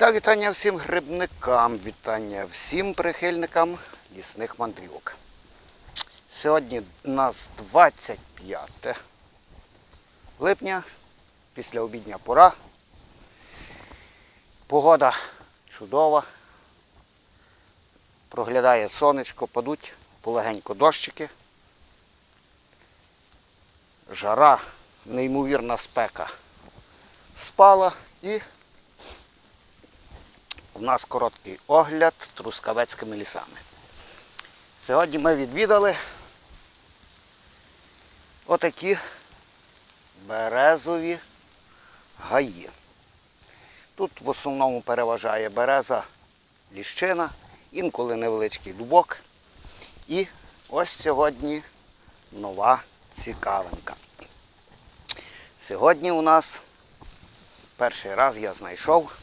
так, вітання всім грибникам, вітання всім прихильникам лісних мандрівок. Сьогодні у нас 25 липня, після обідня пора. Погода чудова. Проглядає сонечко, падуть полегенько дощики. Жара, неймовірна спека спала і у нас короткий огляд трускавецькими лісами. Сьогодні ми відвідали отакі березові гаї. Тут в основному переважає береза ліщина, інколи невеличкий дубок. І ось сьогодні нова цікавинка. Сьогодні у нас перший раз я знайшов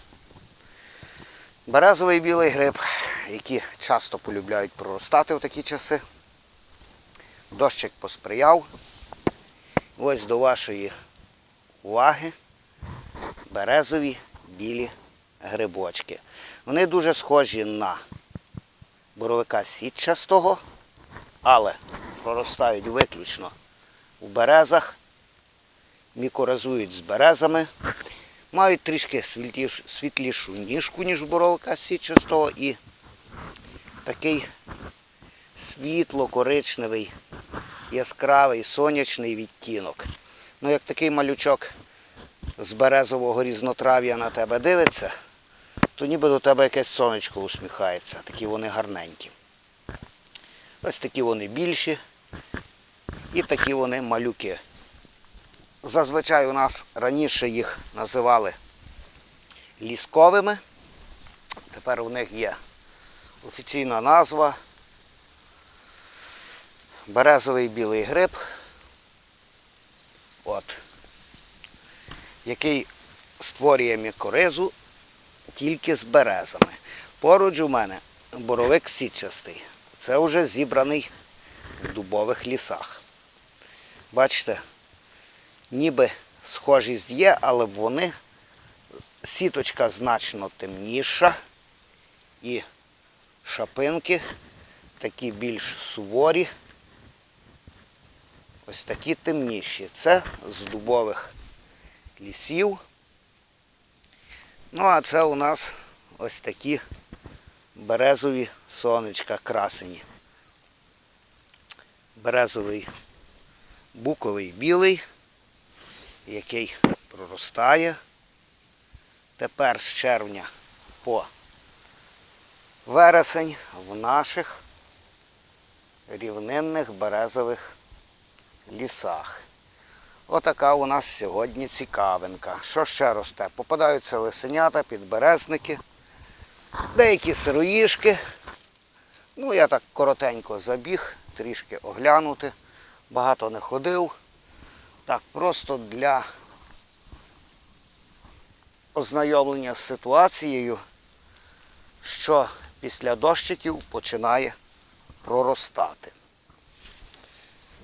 Березовий білий гриб, які часто полюбляють проростати в такі часи. Дощик посприяв. Ось до вашої уваги березові білі грибочки. Вони дуже схожі на боровика сітчастого, але проростають виключно у березах, мікоразують з березами. Мають трішки світліш- світлішу ніжку, ніж боровика січастого і такий світло-коричневий, яскравий, сонячний відтінок. Ну, як такий малючок з березового різнотрав'я на тебе дивиться, то ніби до тебе якесь сонечко усміхається. Такі вони гарненькі. Ось такі вони більші і такі вони малюки. Зазвичай у нас раніше їх називали лісковими. Тепер у них є офіційна назва. Березовий білий гриб. От. Який створює мікоризу тільки з березами. Поруч у мене боровик січастий. Це вже зібраний в дубових лісах. Бачите, ніби схожість є, але вони сіточка значно темніша і шапинки такі більш суворі. Ось такі темніші. Це з дубових лісів. Ну, а це у нас ось такі березові сонечка красені. Березовий буковий білий який проростає. Тепер з червня по вересень в наших рівнинних березових лісах. Отака у нас сьогодні цікавинка. Що ще росте? Попадаються лисенята, підберезники, деякі сироїшки. Ну, я так коротенько забіг, трішки оглянути, багато не ходив. Так, просто для ознайомлення з ситуацією, що після дощиків починає проростати.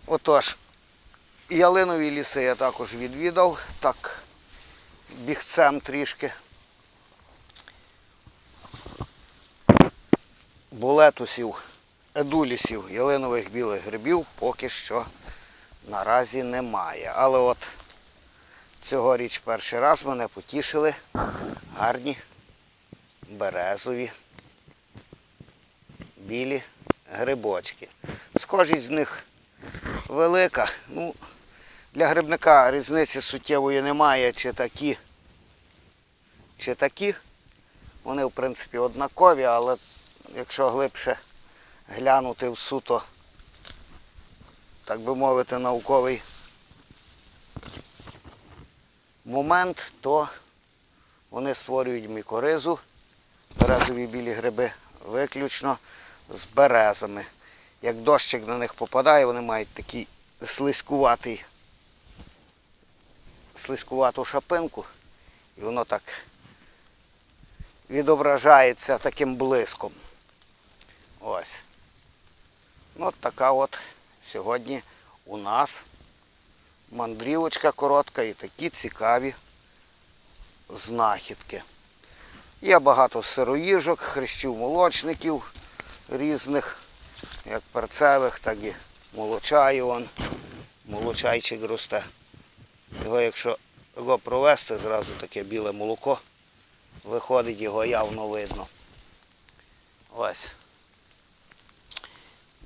Отож, ялинові ліси я також відвідав, так бігцем трішки. Булетусів, едулісів, ялинових білих грибів поки що наразі немає. Але от цьогоріч перший раз мене потішили гарні березові білі грибочки. Схожість з них велика. Ну, для грибника різниці суттєвої немає, чи такі, чи такі. Вони, в принципі, однакові, але якщо глибше глянути в суто так би мовити, науковий момент, то вони створюють мікоризу, березові білі гриби, виключно з березами. Як дощик на них попадає, вони мають такий слизькуватий, слизькувату шапинку, і воно так відображається таким блиском. Ось. Ну, от така от сьогодні у нас мандрівочка коротка і такі цікаві знахідки. Є багато сироїжок, хрещів молочників різних, як перцевих, так і молочаю. Вон. Молочайчик росте. Його, якщо його провести, зразу таке біле молоко виходить, його явно видно. Ось.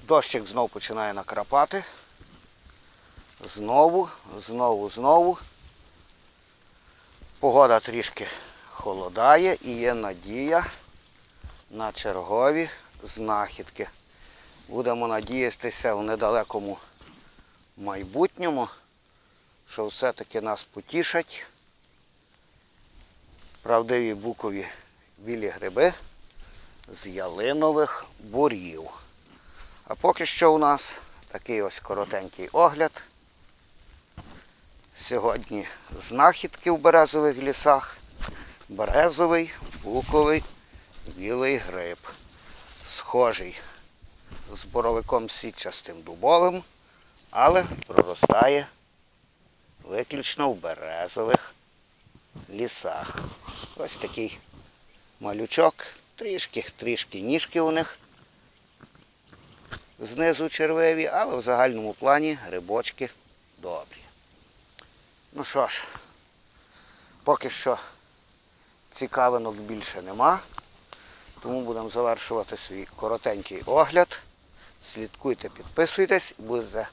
Дощик знов починає накрапати. Знову, знову, знову. Погода трішки холодає і є надія на чергові знахідки. Будемо надіятися в недалекому майбутньому, що все-таки нас потішать правдиві букові білі гриби з ялинових бурів. А поки що у нас такий ось коротенький огляд. Сьогодні знахідки в березових лісах. Березовий, буковий, білий гриб. Схожий з боровиком сітчастим дубовим, але проростає виключно в березових лісах. Ось такий малючок, трішки, трішки ніжки у них знизу червиві, але в загальному плані грибочки добрі. Ну що ж, поки що цікавинок більше нема, тому будемо завершувати свій коротенький огляд. Слідкуйте, підписуйтесь і будете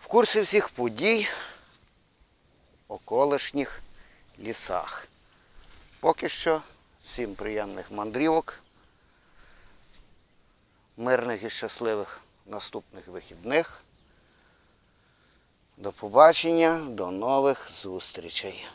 в курсі всіх подій в околишніх лісах. Поки що всім приємних мандрівок, мирних і щасливих наступних вихідних. До побачення, до нових зустрічей.